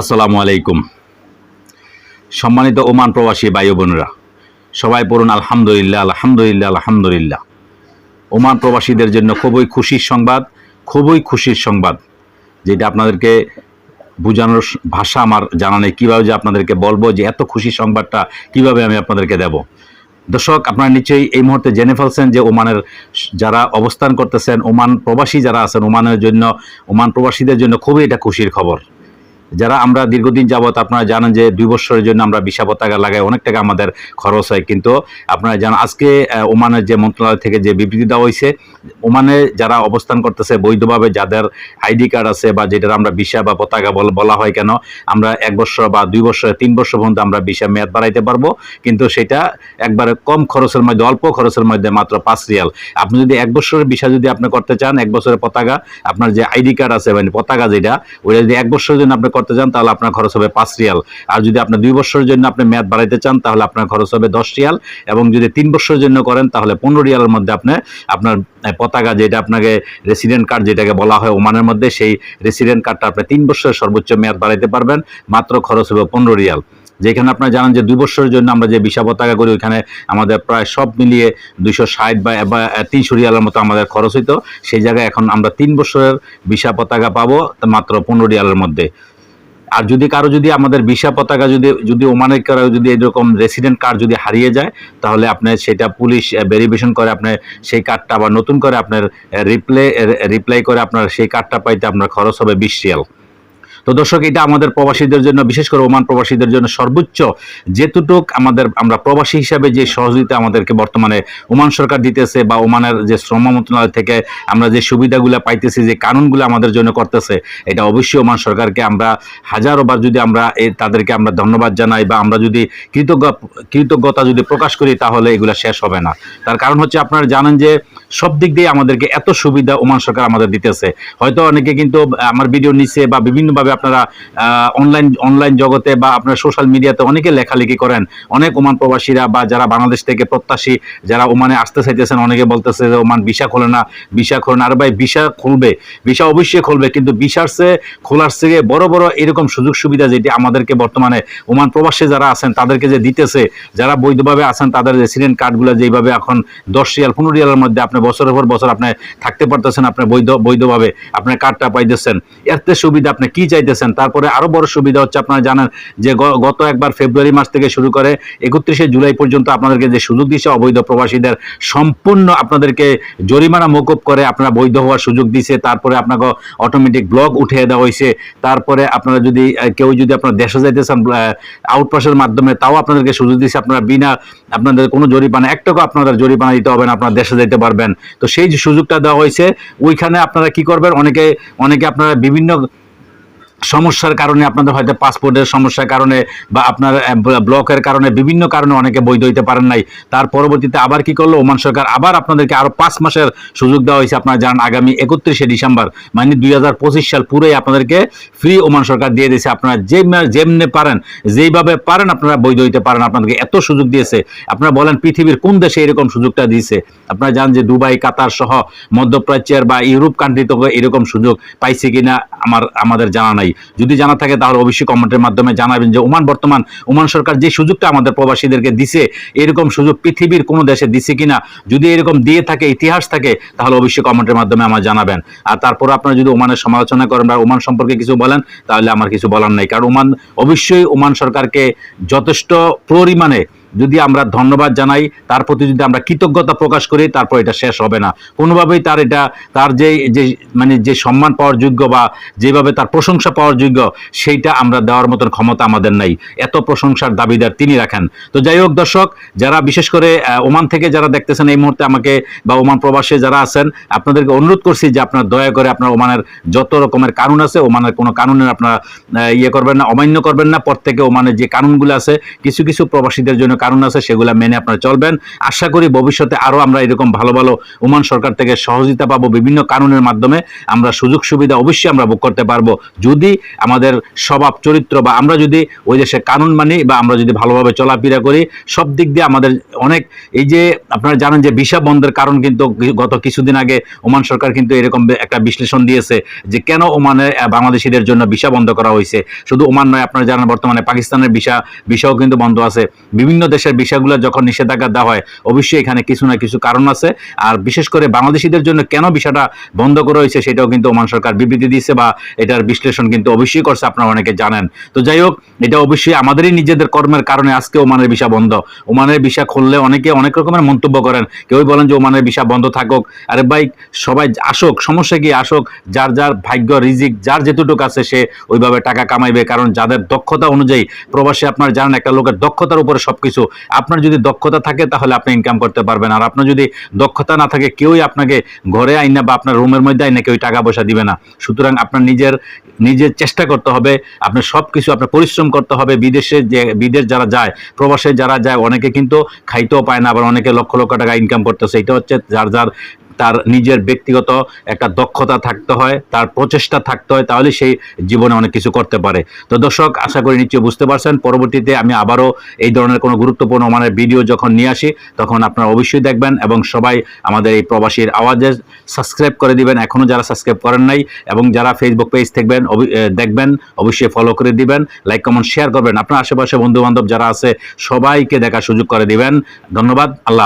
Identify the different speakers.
Speaker 1: আসসালামু আলাইকুম। সম্মানিত ওমান প্রবাসী ভাই বোনেরা, সবাই পড়ুন আলহামদুলিল্লাহ আলহামদুলিল্লাহ আলহামদুলিল্লাহ। ওমান প্রবাসীদের জন্য খুবই খুশির সংবাদ, খুবই খুশির সংবাদ, যেটা আপনাদেরকে বোঝানোর ভাষা আমার জানা নেই। কীভাবে যে আপনাদেরকে বলব, যে এত খুশির সংবাদটা কীভাবে আমি আপনাদেরকে দেব? দর্শক, আপনারা নিশ্চয়ই এই মুহূর্তে জেনে ফেলছেন যে ওমানের যারা অবস্থান করতেছেন, ওমান প্রবাসী যারা আছেন, ওমানের জন্য, ওমান প্রবাসীদের জন্য খুবই এটা খুশির খবর। যারা আমরা দীর্ঘদিন যাবত আপনারা জানেন যে দুই বছরের জন্য আমরা বিশা পতাকা লাগাই, অনেক টাকা আমাদের খরচ হয়। কিন্তু আপনারা জানেন, আজকে ওমানের যে মন্ত্রণালয় থেকে যে বিবৃতি দেওয়া হয়েছে, ওমানে যারা অবস্থান করতেছে, বৈধভাবে যাদের আইডি কার্ড আছে বা যেটা আমরা বিশা বা পতাকা বলা হয় কেন, আমরা এক বছর বা দুই বছর, তিন বছর পর্যন্ত আমরা বিশা মেয়াদ বাড়াইতে পারব। কিন্তু সেটা একবারে কম খরচের মধ্যে, অল্প খরচের মধ্যে মাত্র পাঁচ রিয়াল। আপনি যদি এক বছরের বিষয় যদি আপনি করতে চান, এক বছরের পতাকা, আপনার যে আইডি কার্ড আছে মানে পতাকা যেটা, ওইটা যদি এক বছরের জন্য আপনি করতে চান, তাহলে আপনার খরচ হবে পাঁচ রিয়াল। আর যদি আপনি দুই বছরের জন্য আপনি মেয়াদ বাড়াইতে চান, তাহলে আপনার খরচ হবে দশ রিয়াল। এবং যদি তিন বছরের জন্য করেন, তাহলে পনেরো রিয়ালের মধ্যে আপনি আপনার পতাকা যেটা আপনাকে রেসিডেন্ট কার্ড যেটাকে বলা হয় ওমানের মধ্যে, সেই রেসিডেন্ট কার্ডটা আপনি তিন বছরের সর্বোচ্চ মেয়াদ বাড়াইতে পারবেন। মাত্র খরচ হবে পনেরো রিয়াল। যেখানে আপনারা জানেন যে দুই বছরের জন্য আমরা যে বিশা পতাকা করি, ওইখানে আমাদের প্রায় সব মিলিয়ে দুইশো ষাট বা তিনশো রিয়ালের মতো আমাদের খরচ হইতো। সেই জায়গায় এখন আমরা তিন বছরের বিশা পতাকা পাবো মাত্র পনেরো রিয়ালের মধ্যে। আর যদি কারও যদি আমাদের বিশা পতাকা যদি যদি ওমানের কারও যদি এরকম রেসিডেন্ট কার্ড যদি হারিয়ে যায়, তাহলে আপনার সেটা পুলিশ ভেরিফিকেশন করে আপনার সেই কার্ডটা আবার নতুন করে আপনার রিপ্লে রিপ্লাই করে আপনার সেই কার্ডটা পাইতে আপনার খরচ হবে বিশ রিয়াল। তো দর্শক, এটা আমাদের প্রবাসীদের জন্য, বিশেষ করে ওমান প্রবাসীদের জন্য সর্বোচ্চ যেটুক আমাদের, আমরা প্রবাসী হিসাবে যে সহযোগিতা আমাদেরকে বর্তমানে ওমান সরকার দিতেছে বা ওমানের যে শ্রম মন্ত্রণালয় থেকে আমরা যে সুবিধাগুলো পাইতেছি, যে কানুনগুলো আমাদের জন্য করতেছে, এটা অবশ্যই ওমান সরকারকে আমরা হাজারোবার যদি আমরা তাদেরকে আমরা ধন্যবাদ জানাই বা আমরা যদি কৃতজ্ঞ, কৃতজ্ঞতা যদি প্রকাশ করি, তাহলে এগুলো শেষ হবে না। তার কারণ হচ্ছে আপনারা জানেন যে সব দিক দিয়ে আমাদেরকে এত সুবিধা ওমান সরকার আমাদের দিতেছে। হয়তো অনেকে কিন্তু, আমার ভিডিও নিচে বা বিভিন্নভাবে আপনারা অনলাইন অনলাইন জগতে বা আপনার সোশ্যাল মিডিয়াতে অনেকে লেখালেখি করেন। অনেক ওমান প্রবাসীরা বা যারা বাংলাদেশ থেকে প্রত্যাশী, যারা ওমানে আসতে চাইতেছেন, অনেকে বলতেছে যে ওমান ভিসা খোলে না, ভিসা খোলে না। আর ভাই, ভিসা খুলবে, ভিসা অবশ্যই খুলবে, কিন্তু ভিসার সে খোলার থেকে বড় বড় এরকম সুযোগ সুবিধা যেটি আমাদেরকে বর্তমানে ওমান প্রবাসী যারা আছেন, তাদেরকে যে দিতেছে, যারা বৈধভাবে আছেন, তাদের রেসিডেন্ট কার্ডগুলো যেভাবে এখন দশ রিয়াল, পনেরো রিয়ালের মধ্যে আপনি বছরের পর বছর আপনি থাকতে পারতেছেন, আপনি বৈধ, বৈধভাবে আপনার কার্ডটা পাইতেছেন। এতে সুবিধা আপনি কি চাইতেছেন। তারপরে আরও বড় সুবিধা হচ্ছে আপনারা জানেন যে গত একবার ফেব্রুয়ারি মাস থেকে শুরু করে একত্রিশে জুলাই পর্যন্ত আপনাদেরকে যে সুযোগ দিয়েছে অবৈধ প্রবাসীদের, সম্পূর্ণ আপনাদেরকে জরিমানা মকুব করে আপনারা বৈধ হওয়ার সুযোগ দিয়েছে তারপরে আপনাকে অটোমেটিক ব্লক উঠিয়ে দেওয়া হয়েছে। তারপরে আপনারা যদি কেউ যদি আপনার দেশে যাইতে চান আউটপাসের মাধ্যমে, তাও আপনাদেরকে সুযোগ দিয়েছে আপনারা বিনা আপনাদের কোনো জরিমানা, এক টাকা আপনাদের জরিমানা দিতে হবে না, আপনার দেশে যেতে পারবেন। তো সেই সুযোগটা দেওয়া হয়েছে, ওইখানে আপনারা কি করবেন? অনেকে অনেকে আপনারা বিভিন্ন সমস্যার কারণে আপনাদের হয়তো পাসপোর্টের সমস্যার কারণে বা আপনার ব্লকের কারণে বিভিন্ন কারণে অনেকে বৈধ হইতে পারেন নাই। তার পরবর্তীতে আবার কি করল? ওমান সরকার আবার আপনাদেরকে আরও পাঁচ মাসের সুযোগ দেওয়া হয়েছে। আপনারা জানান আগামী একত্রিশে ডিসেম্বর মানে দুই হাজার পঁচিশ সাল পুরোই আপনাদেরকে ফ্রি ওমান সরকার দিয়ে দিয়েছে। আপনারা যে যেমনি পারেন, যেইভাবে পারেন আপনারা বৈধ হইতে পারেন। আপনাদেরকে এত সুযোগ দিয়েছে। আপনারা বলেন পৃথিবীর কোন দেশে এরকম সুযোগটা দিয়েছে? আপনারা জানেন যে দুবাই, কাতার সহ মধ্যপ্রাচ্যের বা ইউরোপ কান্ট্রি থেকে এরকম সুযোগ পাইছে কিনা? আমার, আমাদের জানা নাই। যদি জানা থাকে তাহলে অবশ্যই কমেন্টের মাধ্যমে জানাবেন যে ওমান বর্তমান, ওমান সরকার যে সুযোগটা আমাদের প্রবাসীদেরকে দিছে, এরকম সুযোগ পৃথিবীর কোনো দেশে দিছে কিনা, যদি এরকম দিয়ে থাকে, ইতিহাস থাকে, তাহলে অবশ্যই কমেন্টের মাধ্যমে আমার জানাবেন। আর তারপর আপনারা যদি ওমানের সমালোচনা করেন বা ওমান সম্পর্কে কিছু বলেন, তাহলে আমার কিছু বলার নাই। কারণ ওমান, অবশ্যই ওমান সরকারকে যথেষ্ট পরিমাণে যদি আমরা ধন্যবাদ জানাই, তার প্রতি যদি আমরা কৃতজ্ঞতা প্রকাশ করি, তারপর এটা শেষ হবে না। কোনোভাবেই তার এটা, তার যে যে মানে যে সম্মান পাওয়ার যোগ্য বা যেভাবে তার প্রশংসা পাওয়ার যোগ্য, সেইটা আমরা দেওয়ার মতন ক্ষমতা আমাদের নাই। এত প্রশংসার দাবিদার তিনি রাখেন। তো যাই হোক দর্শক, যারা বিশেষ করে ওমান থেকে যারা দেখতেছেন এই মুহূর্তে আমাকে বা ওমান প্রবাসে যারা আছেন, আপনাদেরকে অনুরোধ করছি যে আপনার দয়া করে আপনার ওমানের যত রকমের কানুন আছে, ওমানের কোনো কানুনের আপনারা ইয়ে করবেন না, অমান্য করবেন না। পর থেকে ওমানের যে কানুনগুলো আছে, কিছু কিছু প্রবাসীদের জন্য কারণ আছে, সেগুলো মেনে আপনারা চলবেন। আশা করি ভবিষ্যতে আরও আমরা এরকম ভালো ভালো ওমান সরকার থেকে সহযোগিতা পাবো বিভিন্ন কানুনের মাধ্যমে। আমরা সুযোগ সুবিধা অবশ্যই আমরা ভোগ করতে পারব। যদি আমাদের স্বভাব, চরিত্র বা আমরা যদি ওই দেশে কানুন মানি বা আমরা যদি ভালোভাবে চলাফেরা করি, সব দিক দিয়ে আমাদের অনেক এই যে আপনারা জানেন যে ভিসা বন্ধের কারণ কিন্তু গত কিছুদিন আগে ওমান সরকার কিন্তু এরকম একটা বিশ্লেষণ দিয়েছে যে কেন ওমানে বাংলাদেশিদের জন্য ভিসা বন্ধ করা হয়েছে। শুধু ওমান নয়, আপনারা জানেন বর্তমানে পাকিস্তানের ভিসা, ভিসাও কিন্তু বন্ধ আছে। বিভিন্ন দেশের ভিসাগুলো যখন নিষেধাজ্ঞা দেওয়া হয়, অবশ্যই এখানে কিছু না কিছু কারণ আছে। আর বিশেষ করে বাংলাদেশিদের জন্য কেন ভিসাটা বন্ধ করা হয়েছে সেটাও কিন্তু ওমান সরকার বিবৃতি দিয়েছে বা এটার বিশ্লেষণ কিন্তু অবশ্যই করছে, আপনারা অনেকে জানেন। তো যাই হোক, এটা অবশ্যই আমাদেরই নিজেদের কর্মের কারণে আজকে ওমানের ভিসা বন্ধ। ওমানের ভিসা খুললে অনেকে অনেক রকমের মন্তব্য করেন। কেউই বলেন যে ওমানের ভিসা বন্ধ থাকুক। আরে ভাই, সবাই আসুক, সমস্যা কি? আসুক, যার যার ভাগ্য, রিজিক, যার যেটুকু আছে সে ওইভাবে টাকা কামাইবে। কারণ যাদের দক্ষতা অনুযায়ী প্রবাসী আপনার জানেন, একটা লোকের দক্ষতার উপরে সবকিছু আপনার যদি দক্ষতা থাকে, তাহলে আপনি ইনকাম করতে পারবেন। আর আপনার যদি দক্ষতা না থাকে, কেউই আপনাকে ঘরে আইন না বা আপনার রুমের মধ্যে আইন না কেউ টাকা পয়সা দিবে না। সুতরাং আপনার নিজের নিজের চেষ্টা করতে হবে, আপনার সব কিছু আপনার পরিশ্রম করতে হবে। বিদেশে যে, বিদেশ যারা যায়, প্রবাসে যারা যায়, অনেকে কিন্তু খাইতেও পায় না, আবার অনেকে লক্ষ লক্ষ টাকা ইনকাম করতেছে। এটা হচ্ছে যার যার তার নিজের ব্যক্তিগত একটা দক্ষতা থাকতে হয়, তার প্রচেষ্টা থাকতে হয়, তাহলে সেই জীবনে অনেক কিছু করতে পারে। তো দর্শক, আশা করি নিশ্চয়ই বুঝতে পারছেন। পরবর্তীতে আমি আবারও এই ধরনের কোনো গুরুত্বপূর্ণ মানের ভিডিও যখন নিয়ে আসি, তখন আপনারা অবশ্যই দেখবেন এবং সবাই আমাদের এই প্রবাসীর আওয়াজে সাবস্ক্রাইব করে দিবেন। এখনও যারা সাবস্ক্রাইব করেন নাই এবং যারা ফেসবুক পেজ অবি- দেখবেন, অবশ্যই ফলো করে দিবেন লাইক কমেন্ট শেয়ার করবেন। আপনার আশেপাশে বন্ধু বান্ধব যারা আছে, সবাইকে দেখার সুযোগ করে দিবেন। ধন্যবাদ। আল্লাহ।